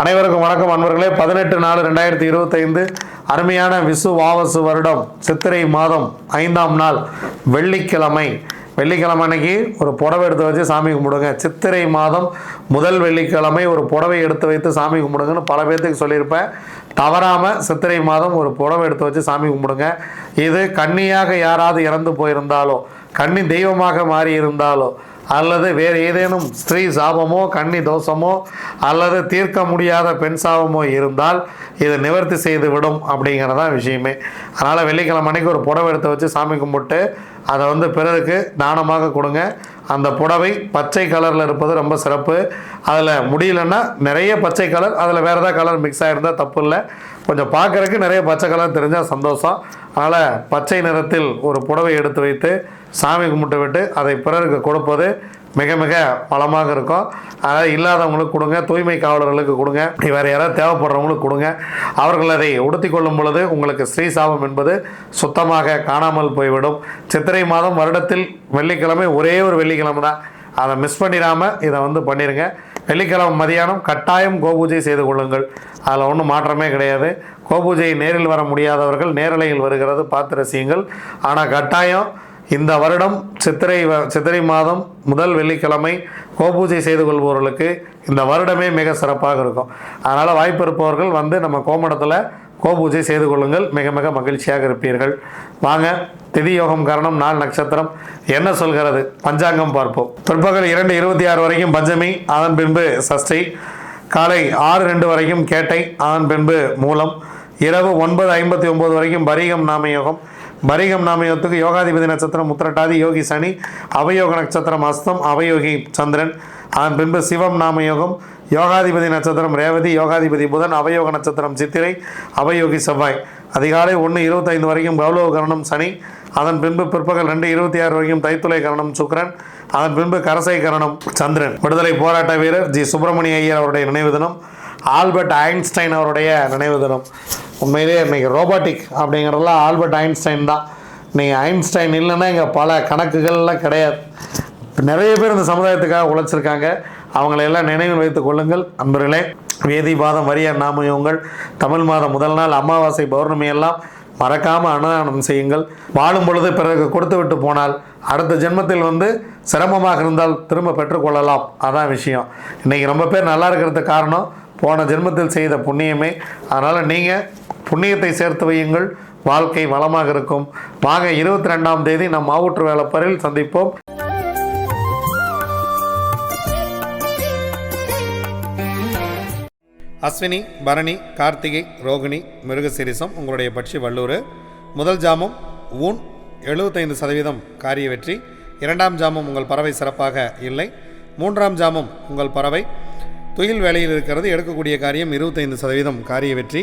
அனைவருக்கும் வணக்கம் அன்பர்களே. பதினெட்டு நாலு ரெண்டாயிரத்தி இருபத்தைந்து அருமையான விசு வாவசு வருடம் சித்திரை மாதம் ஐந்தாம் நாள் வெள்ளிக்கிழமை. வெள்ளிக்கிழமை அன்னைக்கு ஒரு புடவை எடுத்து வச்சு சாமி கும்பிடுங்க. சித்திரை மாதம் முதல் வெள்ளிக்கிழமை ஒரு புடவை எடுத்து வைத்து சாமி கும்பிடுங்கன்னு பல பேர்த்துக்கு சொல்லியிருப்பேன். தவறாமல் சித்திரை மாதம் ஒரு புடவை எடுத்து வச்சு சாமி கும்பிடுங்க. இது கன்னியாக யாராவது இறந்து போயிருந்தாலோ கன்னி தெய்வமாக மாறி இருந்தாலோ அல்லது வேறு ஏதேனும் ஸ்திரீ சாபமோ கன்னி தோஷமோ அல்லது தீர்க்க முடியாத பெண் சாபமோ இருந்தால் இது நிவர்த்தி செய்து விடும் அப்படிங்கிறதான் விஷயமே. அதனால் வெள்ளிக்கிழமை அன்னைக்கு ஒரு புடவை எடுத்து வச்சு சாமி கும்பிட்டு அதை வந்து பிறருக்கு தானமாக கொடுங்க. அந்த புடவை பச்சை கலரில் இருப்பது ரொம்ப சிறப்பு. அதில் முடியலன்னா நிறைய பச்சை கலர் அதில் வேறு ஏதாவது கலர் மிக்ஸ் ஆகிருந்தால் தப்பு இல்லை. கொஞ்சம் பார்க்குறதுக்கு நிறைய பச்சை கலர் தெரிஞ்சால் சந்தோஷம். அதனால் பச்சை நிறத்தில் ஒரு புடவை எடுத்து வைத்து சாமி கும்பிட்டு விட்டு அதை பிறருக்கு கொடுப்பது மிக மிக பலமாக இருக்கும். அதாவது இல்லாதவங்களுக்கு கொடுங்க தூய்மை காவலர்களுக்கு கொடுங்க வேறு யாராவது தேவைப்படுறவங்களுக்கு கொடுங்க. அவர்கள் அதை உடுத்தி கொள்ளும் பொழுது உங்களுக்கு ஸ்ரீ சாபம் என்பது சுத்தமாக காணாமல் போய்விடும். சித்திரை மாதம் வருடத்தில் வெள்ளிக்கிழமை ஒரே ஒரு வெள்ளிக்கிழமை தான். அதை மிஸ் பண்ணிடாமல் இதை வந்து பண்ணிடுங்க வெள்ளிக்கிழமை மதியானம் கட்டாயம் கோபூஜை செய்து கொள்ளுங்கள். அதில் ஒன்றும் மாற்றமே கிடையாது. கோபூஜை நேரில் வர முடியாதவர்கள் நேரலையில் வருகிறது பார்த்து ரசியுங்கள். ஆனால் கட்டாயம் இந்த வருடம் சித்திரை வ- சித்திரை மாதம் முதல் வெள்ளிக்கிழமை கோபூஜை செய்து கொள்பவர்களுக்கு இந்த வருடமே மிக சிறப்பாக இருக்கும். அதனால் வாய்ப்பு இருப்பவர்கள் வந்து நம்ம கோமடத்தில் கோபூஜை செய்து கொள்ளுங்கள். மிக மிக மகிழ்ச்சியாக இருப்பீர்கள். வாங்க திதி யோகம் கரணம் நாள் நட்சத்திரம். என்ன சொல்கிறது? பஞ்சாங்கம் பார்ப்போம். பிற்பகல் இரண்டு இருபத்தி ஆறு வரைக்கும் பஞ்சமி அதன் பின்பு சஷ்டி காலை ஆறு ரெண்டு வரைக்கும் கேட்டை அதன் பின்பு மூலம். இரவு ஒன்பது ஐம்பத்தி ஒம்பது வரைக்கும் பரிகம் நாமயோகம். பரிகம் நாமயோத்துக்கு யோகாதிபதி நட்சத்திரம் உத்திரட்டாதி யோகி சனி அவயோக நட்சத்திரம் அஸ்தம் அவயோகி சந்திரன் அதன் பின்பு சிவம் நாமயோகம் யோகாதிபதி நட்சத்திரம் ரேவதி யோகாதிபதி புதன் அவயோக நட்சத்திரம் சித்திரை அவயோகி செவ்வாய். அதிகாலை ஒன்று இருபத்தைந்து வரைக்கும் கௌலவ கரணம் சனி அதன் பின்பு பிற்பகல் ரெண்டு இருபத்தி ஆறு வரைக்கும் தைத்துளை கரணம் சுக்ரன் அதன் பின்பு கரசை கரணம் சந்திரன். விடுதலை போராட்ட வீரர் ஜி. சுப்பிரமணிய ஐயர் அவருடைய நினைவு தினம் ஆல்பர்ட் ஐன்ஸ்டைன் அவருடைய நினைவு தினம். உண்மையிலேயே இன்றைக்கி ரோபோட்டிக் அப்படிங்கிறதெல்லாம் ஆல்பர்ட் ஐன்ஸ்டைன் தான். நீங்கள் ஐன்ஸ்டைன் இல்லைன்னா இங்கே பல கணக்குகள்லாம் கிடையாது. நிறைய பேர் இந்த சமுதாயத்துக்காக உழைச்சிருக்காங்க. அவங்களையெல்லாம் நினைவில் வைத்துக் கொள்ளுங்கள். அன்பர்களே வேதி மாதம் வரிய நாமயங்கள் தமிழ் மாதம் முதல் நாள் அமாவாசை பௌர்ணமி எல்லாம் மறக்காமல் அன்னதானம் செய்யுங்கள். வாழும் பொழுது பிறகு கொடுத்து விட்டு போனால் அடுத்த ஜென்மத்தில் வந்து சிரமமாக இருந்தால் திரும்ப பெற்றுக்கொள்ளலாம் அதான் விஷயம். இன்றைக்கி ரொம்ப பேர் நல்லா இருக்கிறதுக்கு காரணம் போன ஜென்மத்தில் செய்த புண்ணியமே. அதனால் நீங்கள் புண்ணியத்தை சேர்த்து வையுங்கள். வாழ்க்கை வளமாக இருக்கும். வாங்க இருபத்தி ரெண்டாம் தேதி நம் மாவூற்று வேலைப்பரில் சந்திப்போம். அஸ்வினி பரணி கார்த்திகை ரோகிணி மிருகசிரிசம் உங்களுடைய பட்சி வல்லூர் முதல் ஜாமம் ஊன் எழுபத்தைந்து சதவீதம் காரிய வெற்றி. இரண்டாம் ஜாமம் உங்கள் பறவை சிறப்பாக இல்லை. மூன்றாம் ஜாமம் உங்கள் பறவை. துயில் வேலையில் இருக்கிறது எடுக்கக்கூடிய காரியம் இருபத்தைந்து சதவீதம் காரிய வெற்றி.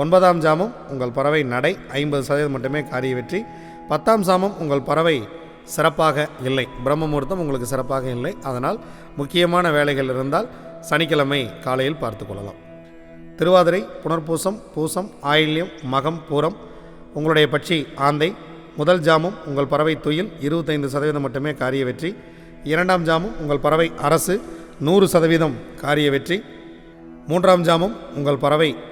ஒன்பதாம் ஜாமம் உங்கள் பறவை நடை ஐம்பது சதவீதம் மட்டுமே காரிய வெற்றி. பத்தாம் சாமம் உங்கள் பறவை சிறப்பாக இல்லை. பிரம்ம முகூர்த்தம் உங்களுக்கு சிறப்பாக இல்லை. அதனால் முக்கியமான வேலைகள் இருந்தால் சனிக்கிழமை காலையில் பார்த்து கொள்ளலாம். திருவாதிரை புனர்பூசம் பூசம் ஆயில்யம் மகம் பூரம் உங்களுடைய பட்சி ஆந்தை. முதல் ஜாமும் உங்கள் பறவை துயில் இருபத்தைந்து சதவீதம் மட்டுமே காரிய வெற்றி. இரண்டாம் ஜாமும் உங்கள் பறவை அரசு நூறு சதவீதம் காரிய வெற்றி. மூன்றாம் ஜாமும் உங்கள் பறவை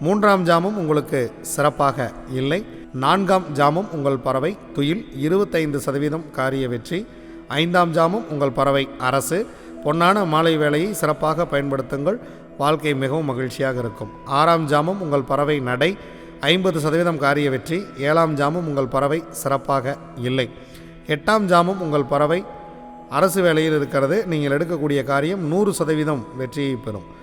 மூன்றாம் ஜாமம் உங்களுக்கு சிறப்பாக இல்லை. நான்காம் ஜாமம் உங்கள் பறவை துயில் இருபத்தைந்து சதவீதம் காரிய வெற்றி. ஐந்தாம் ஜாமம் உங்கள் பறவை அரசு. பொன்னான மாலை வேளையை சிறப்பாக பயன்படுத்துங்கள். வாழ்க்கை மிகவும் மகிழ்ச்சியாக இருக்கும். ஆறாம் ஜாமம் உங்கள் பறவை நடை. ஐம்பது சதவீதம் காரிய வெற்றி. ஏழாம் ஜாமம் உங்கள் பறவை சிறப்பாக இல்லை. எட்டாம் ஜாமம் உங்கள் பறவை அரசு வேலையில் இருக்கிறது. நீங்கள் எடுக்கக்கூடிய காரியம் நூறு சதவீதம் வெற்றியை பெறும்.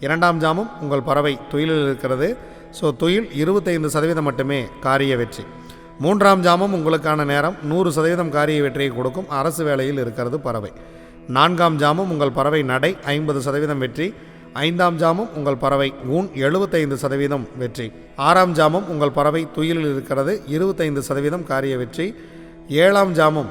இரண்டாம் ஜாமும் உங்கள் பறவை துயிலில் இருக்கிறது. ஸோ துயில் இருபத்தைந்து சதவீதம் மட்டுமே காரிய வெற்றி. மூன்றாம் ஜாமம் உங்களுக்கான நேரம். நூறு சதவீதம் காரிய வெற்றியை கொடுக்கும். அரசு வேலையில் இருக்கிறது பறவை. நான்காம் ஜாமும் உங்கள் பறவை நடை ஐம்பது சதவீதம் வெற்றி. ஐந்தாம் ஜாமும் உங்கள் பறவை ஊன் எழுபத்தைந்து சதவீதம் வெற்றி. ஆறாம் ஜாமும் உங்கள் பறவை துயிலில் இருக்கிறது இருபத்தைந்து சதவீதம் காரிய வெற்றி. ஏழாம் ஜாமும்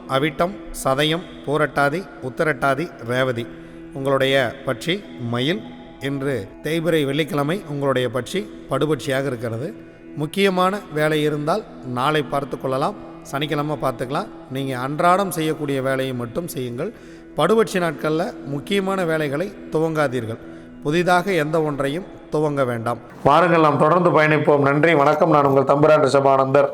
அவிட்டம் சதயம் பூரட்டாதி உத்தரட்டாதி ரேவதி. உங்களுடைய பட்சி மயில் இன்று தேய்பிறை வெள்ளிக்கிழமை உங்களுடைய பட்சி படுபட்சியாக இருக்கிறது. முக்கியமான வேலை இருந்தால் நாளை பார்த்து கொள்ளலாம். சனிக்கிழமை பார்த்துக்கலாம். நீங்கள் அன்றாடம் செய்யக்கூடிய வேலையை மட்டும் செய்யுங்கள். படுபட்சி நாட்களில் முக்கியமான வேலைகளை துவங்காதீர்கள். புதிதாக எந்த ஒன்றையும் துவங்க வேண்டாம். வாருங்கள் நாம் தொடர்ந்து பயணிப்போம். நன்றி வணக்கம். நான் உங்கள் தம்புரான் ரிஷபானந்தர்.